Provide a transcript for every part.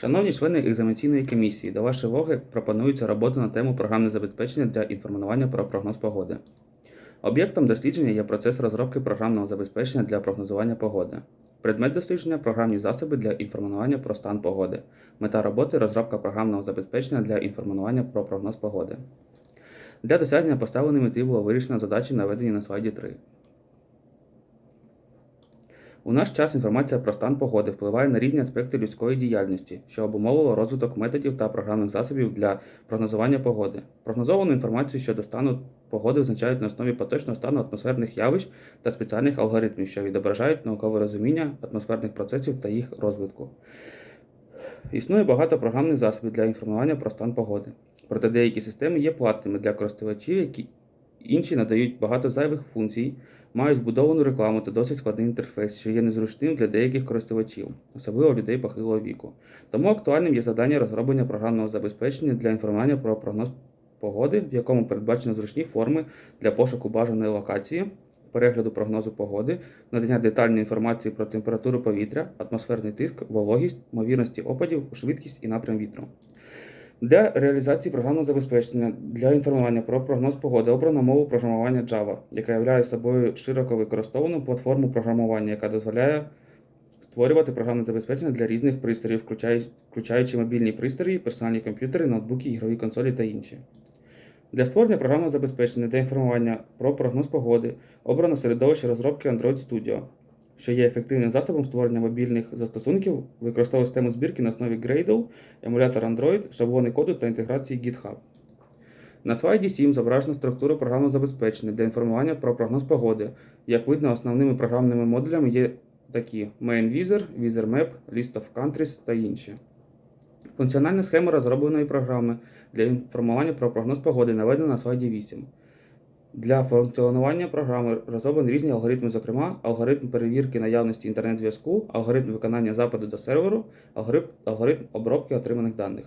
Шановні члени екзаменаційної комісії, до вашої уваги пропонується робота на тему програмне забезпечення для інформування про прогноз погоди. Об'єктом дослідження є процес розробки програмного забезпечення для прогнозування погоди. Предмет дослідження програмні засоби для інформування про стан погоди. Мета роботи розробка програмного забезпечення для інформування про прогноз погоди. Для досягнення поставленої мети було вирішено задачі, наведені на слайді 3. У наш час інформація про стан погоди впливає на різні аспекти людської діяльності, що обумовило розвиток методів та програмних засобів для прогнозування погоди. Прогнозовану інформацію щодо стану погоди визначають на основі поточного стану атмосферних явищ та спеціальних алгоритмів, що відображають наукове розуміння атмосферних процесів та їх розвитку. Існує багато програмних засобів для інформування про стан погоди. Проте деякі системи є платними для користувачів, які інші надають багато зайвих функцій, мають вбудовану рекламу та досить складний інтерфейс, що є незручним для деяких користувачів, особливо людей похилого віку. Тому актуальним є завдання розроблення програмного забезпечення для інформування про прогноз погоди, в якому передбачено зручні форми для пошуку бажаної локації, перегляду прогнозу погоди, надання детальної інформації про температуру повітря, атмосферний тиск, вологість, ймовірності опадів, швидкість і напрям вітру. Для реалізації програмного забезпечення для інформування про прогноз погоди обрано мову програмування Java, яка являє собою широко використовану платформу програмування, яка дозволяє створювати програмне забезпечення для різних пристроїв, включаючи- мобільні пристрої, персональні комп'ютери, ноутбуки, ігрові консолі та інші. Для створення програмного забезпечення та інформування про прогноз погоди обрано середовище розробки Android Studio, що є ефективним засобом створення мобільних застосунків, використовує систему збірки на основі Gradle, емулятор Android, шаблони коду та інтеграції GitHub. На слайді 7 зображена структура програмного забезпечення для інформування про прогноз погоди. Як видно, основними програмними модулями є такі: Main Wizard, Wizard Map, List of Countries та інші. Функціональна схема розробленої програми для інформування про прогноз погоди наведена на слайді 8. Для функціонування програми розроблені різні алгоритми, зокрема, алгоритм перевірки наявності інтернет-зв'язку, алгоритм виконання запиту до серверу, алгоритм, алгоритм обробки отриманих даних.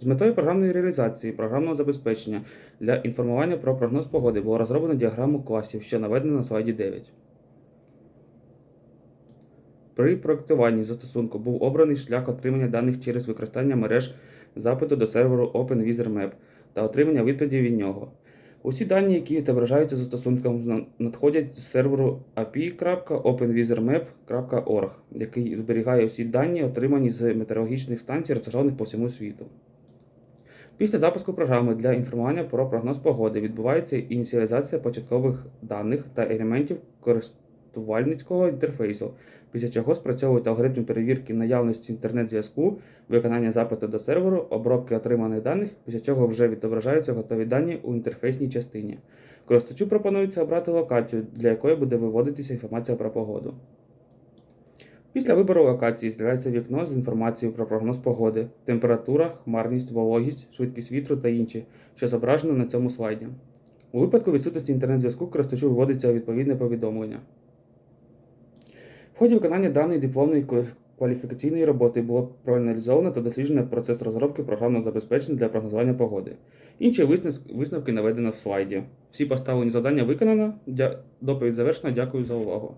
З метою програмної реалізації програмного забезпечення для інформування про прогноз погоди було розроблено діаграму класів, що наведено на слайді 9. При проектуванні застосунку був обраний шлях отримання даних через використання мереж запиту до серверу OpenWizardMap та отримання відповіді від нього. Усі дані, які відображаються застосунком, стосунком, надходять з серверу api.openvisormap.org, який зберігає усі дані, отримані з метеорологічних станцій, розташованих по всьому світу. Після запуску програми для інформування про прогноз погоди відбувається ініціалізація початкових даних та елементів користувальницького інтерфейсу, після чого спрацьовують алгоритми перевірки наявності інтернет-зв'язку, виконання запиту до серверу, обробки отриманих даних, після чого вже відображаються готові дані у інтерфейсній частині. Користувачу пропонується обрати локацію, для якої буде виводитися інформація про погоду. Після вибору локації з'являється вікно з інформацією про прогноз погоди, температура, хмарність, вологість, швидкість вітру та інші, що зображено на цьому слайді. У випадку відсутності інтернет-зв'язку користувачу вводиться відповідне повідомлення. В ході виконання даної дипломної кваліфікаційної роботи було проаналізовано та досліджено процес розробки програмного забезпечення для прогнозування погоди. Інші висновки- наведено в слайді. Всі поставлені завдання виконано. Доповідь завершена. Дякую за увагу.